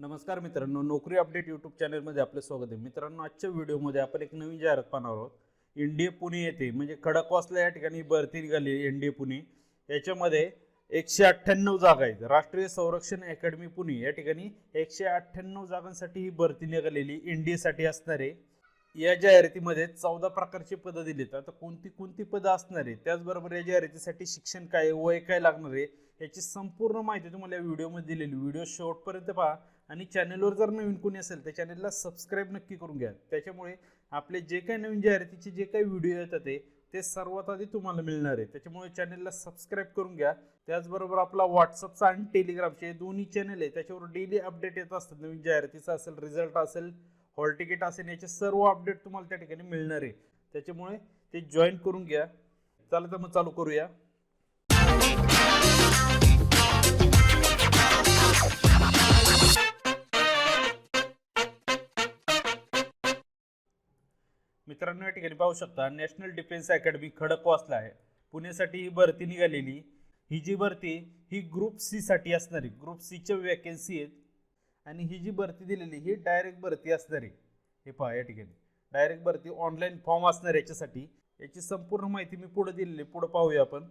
नमस्कार मित्रांनो नोकरी अपडेट यूट्यूब चॅनलमध्ये आपलं स्वागत आहे. मित्रांनो आजच्या व्हिडिओमध्ये आपण एक नवीन जाहिरात पाहणार आहोत. इंडिया पुणे येथे म्हणजे खडकवासला या ठिकाणी भरती निघाली इंडिया पुणे. याच्यामध्ये एकशे अठ्ठ्याण्णव जागा आहेत. राष्ट्रीय संरक्षण अकॅडमी पुणे या ठिकाणी एकशे अठ्ठ्याण्णव जागांसाठी ही भरती निघालेली इंडियासाठी असणार. आहे या जाहिरातीमध्ये चौदा प्रकारची पदं दिलीत आता कोणती कोणती पदं असणार आहे त्याचबरोबर या जाहिरातीसाठी शिक्षण काय वय काय लागणार आहे? याची संपूर्ण माहिती तुम्हाला या व्हिडिओमध्ये दिलेली व्हिडिओ शेवटपर्यंत पहा. आणि चॅनलवर जर नवीन कोणी असेल तर चॅनलला सबस्क्राईब नक्की करून घ्या. त्याच्यामुळे आपले जे काही नवीन जाहिरातीचे जे काही व्हिडिओ येतात ते ते सर्वात आधी तुम्हाला मिळणार आहे. त्याच्यामुळे चॅनलला सबस्क्राईब करून घ्या. त्याचबरोबर आपला व्हॉट्सअपचा आणि टेलिग्रामचे हे दोन्ही चॅनल आहे त्याच्यावर डेली अपडेट येत असतात. नवीन जाहिरातीचा असेल रिझल्ट असेल हॉल तिकीट असेल याचे सर्व अपडेट तुम्हाला त्या ठिकाणी मिळणार आहे. त्याच्यामुळे ते जॉईन करून घ्या. चला तर मग चालू करूया. मित्रांनो या ठिकाणी पाहू शकता नॅशनल डिफेन्स अकॅडमी खडकवासला आहे. पुण्यासाठी ही भरती निघालेली. ही जी भरती ही ग्रुप सीसाठी असणारी. ग्रुप सीच्या वॅकेन्सी आहेत. आणि ही जी भरती दिलेली ही डायरेक्ट भरती असणारी. हे पहा या ठिकाणी. डायरेक्ट भरती ऑनलाईन फॉर्म असणार याच्यासाठी. याची संपूर्ण माहिती मी पुढे दिलेली पुढे पाहूया आपण.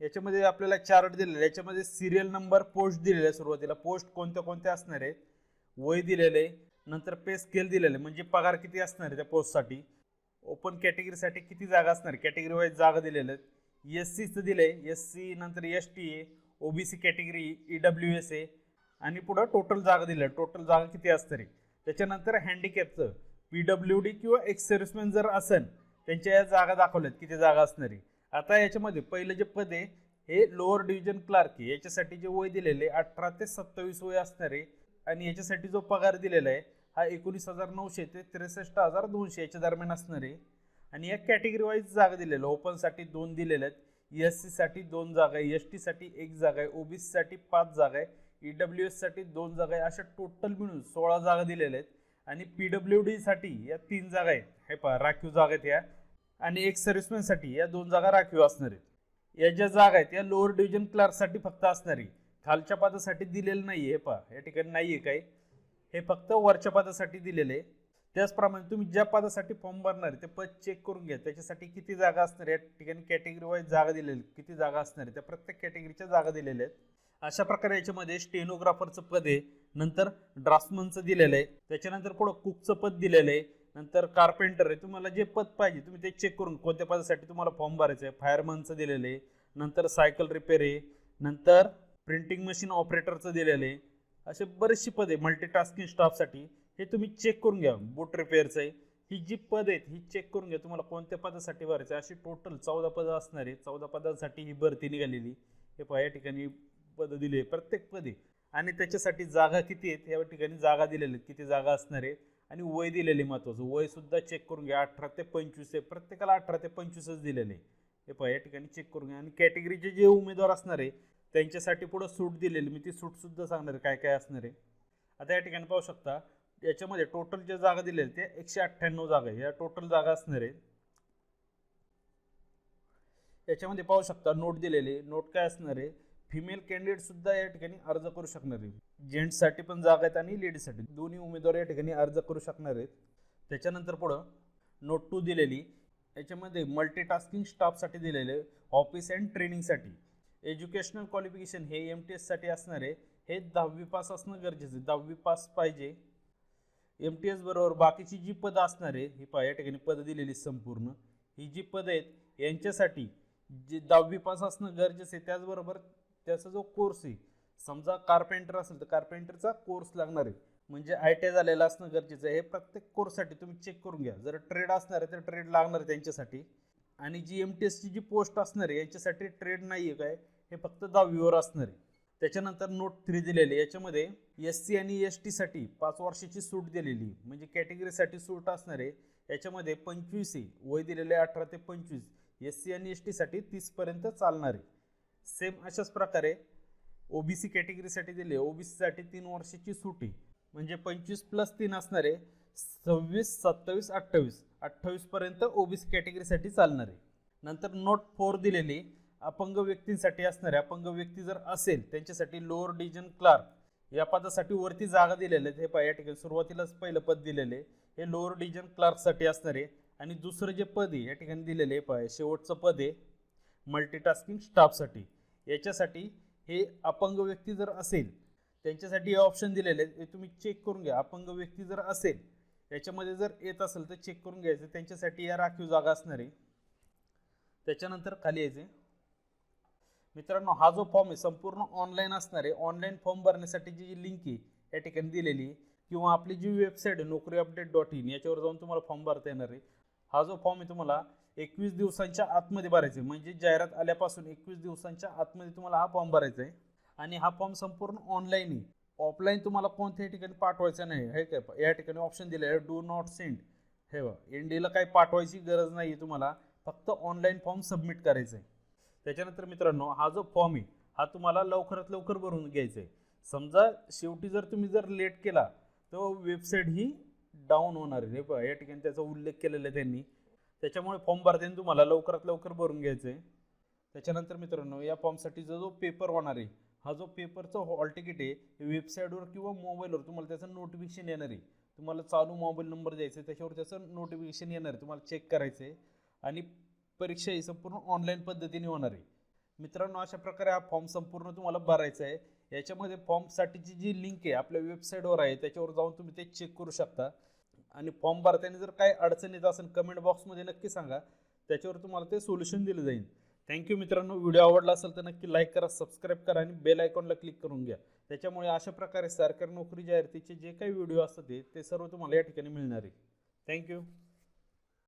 याच्यामध्ये आपल्याला चार्ट दिलेला आहे. याच्यामध्ये सिरियल नंबर पोस्ट दिलेला आहे सुरुवातीला. पोस्ट कोणत्या कोणत्या असणार आहेत? वय दिलेलं आहे. नंतर पे स्केल दिलेलं आहे. म्हणजे पगार किती असणार आहे त्या पोस्टसाठी? ओपन कॅटेगरीसाठी किती जागा असणार कॅटेगरी वाईज जागा दिलेल्या आहेत. एस सीचं दिलं आहे एस सी नंतर S T A O B C category E W S A आणि पुढं टोटल जागा दिल्या टोटल जागा किती असणार आहे? त्याच्यानंतर हँडिकॅपचं पी डब्ल्यू डी किंवा एक्स सर्व्हिसमॅन जर असेल त्यांच्या या जागा दाखवल्यात किती जागा असणार आहे. आता याच्यामध्ये पहिलं जे पद आहे हे लोअर डिव्हिजन क्लार्क आहे. याच्यासाठी जे वय दिलेले अठरा ते सत्तावीस वय असणार आहे. आणि याच्यासाठी जो पगार दिलेला आहे हा एकोणीस हजार नऊशे ते त्रेसष्ट हजार दोनशे याच्या दरम्यान असणार आहे. आणि या कॅटेगरी वाईज जागा दिलेल्या ओपनसाठी दोन दिलेल्या आहेत. एस सीसाठी दोन जागा आहे. एस टीसाठी एक जागा आहे. ओबीसीसाठी पाच जागा आहे. ई डब्ल्यू एससाठी दोन जागा आहे. अशा टोटल मिळून सोळा जागा दिलेल्या आहेत. आणि पी डब्ल्यू डीसाठी या तीन जागा आहेत. हे पहा राखीव जागा आहेत या. आणि एक सर्व्हिसमॅनसाठी या दोन जागा राखीव असणार आहेत. या ज्या जागा आहेत या लोअर डिव्हिजन क्लार्कसाठी फक्त असणार आहे. खालच्या पदासाठी दिलेलं नाही आहे पहा या ठिकाणी नाही आहे काही. हे फक्त वरच्या पदासाठी दिलेलं आहे. त्याचप्रमाणे तुम्ही ज्या पदासाठी फॉर्म भरणार आहे ते पद चेक करून घ्या. त्याच्यासाठी किती जागा असणार या ठिकाणी कॅटेगरी वाईज जागा दिलेली किती जागा असणार आहे त्या प्रत्येक कॅटेगरीच्या जागा दिलेल्या आहेत. अशा प्रकारे याच्यामध्ये स्टेनोग्राफरचं पद आहे. नंतर ड्राफ्टमनचं दिलेलं आहे. त्याच्यानंतर कुठं कुकचं पद दिलेलं आहे. नंतर कार्पेंटर आहे. तुम्हाला जे पद पाहिजे तुम्ही ते चेक करून कोणत्या पदासाठी तुम्हाला फॉर्म भरायचं आहे. फायरमनचं दिलेलं आहे. नंतर सायकल रिपेअर आहे. नंतर प्रिंटिंग मशीन ऑपरेटरचं दिलेलं आहे. असे बरेचशी पद आहे मल्टीटास्किंग स्टाफसाठी हे तुम्ही चेक करून घ्या. बूट रिपेअरचं आहे. ही जी पद आहेत ही चेक करून घ्या. तुम्हाला कोणत्या पदासाठी भरायचं आहे? अशी टोटल चौदा पदं असणार आहे चौदा पदांसाठी ही भरती निघालेली. हे पहा या ठिकाणी पदं दिली आहे प्रत्येक पदे. आणि त्याच्यासाठी जागा किती आहेत? या ठिकाणी जागा दिलेल्या आहेत. किती जागा असणार आहे आणि वय दिलेले महत्त्वाचं. वय सुद्धा चेक करून घ्या. अठरा ते पंचवीस आहे. प्रत्येकाला अठरा ते पंचवीसच दिलेले आहे. हे पहा या ठिकाणी चेक करून घ्या. आणि कॅटेगरीचे जे उमेदवार असणार आहे त्यांच्यासाठी पुढं सूट दिलेली मी ती सूटसुद्धा सांगणार आहे काय काय असणार आहे. आता या ठिकाणी पाहू शकता याच्यामध्ये टोटल ज्या जागा दिलेल्या त्या एकशे अठ्ठ्याण्णव जागा आहे. या टोटल जागा असणार आहे. याच्यामध्ये पाहू शकता नोट दिलेले नोट काय असणार आहे फिमेल कॅन्डिडेट सुद्धा या ठिकाणी अर्ज करू शकणार आहे. जेंट्ससाठी पण जागा आहेत आणि लेडीजसाठी दोन्ही उमेदवार या ठिकाणी अर्ज करू शकणार आहेत. त्याच्यानंतर पुढं नोट टू दिलेली याच्यामध्ये मल्टीटास्किंग स्टाफसाठी दिलेले ऑफिस अँड ट्रेनिंगसाठी एज्युकेशनल क्वालिफिकेशन हे एम टी एससाठी असणार आहे. हे दहावी पास असणं गरजेचं आहे. दहावी पास पाहिजे. एम टी एस बरोबर बाकीची जी पदं असणार आहे ही पहा या ठिकाणी पदं दिलेली संपूर्ण. ही जी पदं आहेत यांच्यासाठी जे दहावी पास असणं गरजेचं आहे त्याचबरोबर त्याचा जो कोर्स आहे समजा कार्पेंटर असेल तर कार्पेंटरचा कोर्स लागणार आहे. म्हणजे आय टी आय झालेला असणं गरजेचं आहे. हे प्रत्येक कोर्ससाठी तुम्ही चेक करून घ्या. जर ट्रेड असणार आहे तर ट्रेड लागणार आहे त्यांच्यासाठी. आणि जी एम टी एसची जी पोस्ट असणार आहे याच्यासाठी ट्रेड नाही आहे काय? हे फक्त दहावीवर असणार आहे. त्याच्यानंतर नोट थ्री दिलेली याच्यामध्ये एस सी आणि एस टीसाठी पाच वर्षाची सूट दिलेली म्हणजे कॅटेगरीसाठी सूट असणार आहे. याच्यामध्ये पंचवीस आहे. वय दिलेले अठरा ते पंचवीस. एस सी आणि एस टीसाठी तीसपर्यंत चालणार आहे. सेम अशाच प्रकारे ओ बी सी कॅटेगरीसाठी दिले ओ बी सीसाठी तीन वर्षाची सूट आहे. म्हणजे पंचवीस प्लस तीन असणार आहे. सव्वीस सत्तावीस अठ्ठावीस. अठ्ठावीसपर्यंत ओ बी सी कॅटेगरीसाठी चालणार. आहे नंतर नोट फोर दिलेली अपंग व्यक्तींसाठी असणारे. अपंग व्यक्ती जर असेल त्यांच्यासाठी लोअर डिव्हिजन क्लार्क या पदासाठी वरती जागा दिलेल्या आहेत. हे पहा या ठिकाणी सुरुवातीलाच पहिलं पद दिलेले हे लोअर डिव्हिजन क्लार्कसाठी असणार. आहे आणि दुसरं जे पद आहे या ठिकाणी दिलेलं आहे पहा शेवटचं पद आहे. मल्टीटास्किंग स्टाफसाठी याच्यासाठी हे अपंग व्यक्ती जर असेल त्यांच्यासाठी हे ऑप्शन दिलेले आहेत. हे तुम्ही चेक करून घ्या. अपंग व्यक्ती जर असेल याच्यामध्ये जर येत असेल तर चेक करून घ्यायचं. त्यांच्यासाठी या राखीव जागा असणार आहे. त्याच्यानंतर खाली यायचे मित्रांनो हा जो फॉर्म आहे संपूर्ण ऑनलाईन असणार आहे. ऑनलाईन फॉर्म भरण्यासाठी जी लिंक आहे या ठिकाणी दिलेली आहे. किंवा आपली जी वेबसाईट आहे नोकरी अपडेट डॉट इन याच्यावर जाऊन तुम्हाला फॉर्म भरता येणार आहे. हा जो फॉर्म आहे तुम्हाला एकवीस दिवसांच्या आतमध्ये भरायचा आहे म्हणजे जाहिरात आल्यापासून एकवीस दिवसांच्या आतमध्ये तुम्हाला हा फॉर्म भरायचा आहे. आणि हा फॉर्म संपूर्ण ऑनलाईन आहे. ऑफलाईन तुम्हाला कोणत्याही ठिकाणी पाठवायचं नाही. हे काय? या ठिकाणी ऑप्शन दिलं आहे डू नॉट सेंड हे बघ एन डीला काही पाठवायची गरज नाही आहे तुम्हाला. फक्त ऑनलाईन फॉर्म सबमिट करायचं आहे त्याच्यानंतर मित्रांनो हा जो फॉर्म आहे हा तुम्हाला लवकरात लवकर भरून घ्यायचा आहे समजा शेवटी जर तुम्ही जर लेट केला तर वेबसाईट ही डाऊन होणार आहे. हे या ठिकाणी त्याचा उल्लेख केलेला आहे त्यांनी. त्याच्यामुळे फॉर्म भरताना तुम्हाला लवकरात लवकर भरून घ्यायचं आहे त्याच्यानंतर मित्रांनो या फॉर्मसाठी जो जो पेपर होणार आहे हा जो पेपरचा हॉल तिकीट आहे वेबसाईटवर किंवा मोबाईलवर तुम्हाला त्याचं नोटिफिकेशन येणार आहे. तुम्हाला चालू मोबाईल नंबर द्यायचा आहे त्याच्यावर त्याचं नोटिफिकेशन येणार आहे. तुम्हाला चेक करायचं आहे आणि परीक्षा ही संपूर्ण ऑनलाईन पद्धतीने होणार आहे. मित्रांनो अशा प्रकारे हा फॉर्म संपूर्ण तुम्हाला भरायचा आहे. याच्यामध्ये फॉर्मसाठीची जी लिंक आहे आपल्या वेबसाईटवर आहे त्याच्यावर जाऊन तुम्ही ते चेक करू शकता. आणि फॉर्म भरताना जर काही अडचण येत असेल कमेंट बॉक्समध्ये नक्की सांगा. त्याच्यावर तुम्हाला ते सोल्युशन दिलं जाईल. थँक्यू मित्रांनो. व्हिडिओ आवडला असेल तर नक्की लाईक करा सबस्क्राईब करा आणि बेल आयकॉनला क्लिक करून घ्या. त्याच्यामुळे अशा प्रकारे सरकारी नोकरी जाहिरातीचे जे काही व्हिडिओ असतात ते ते सर्व तुम्हाला या ठिकाणी मिळणार आहे. थँक्यू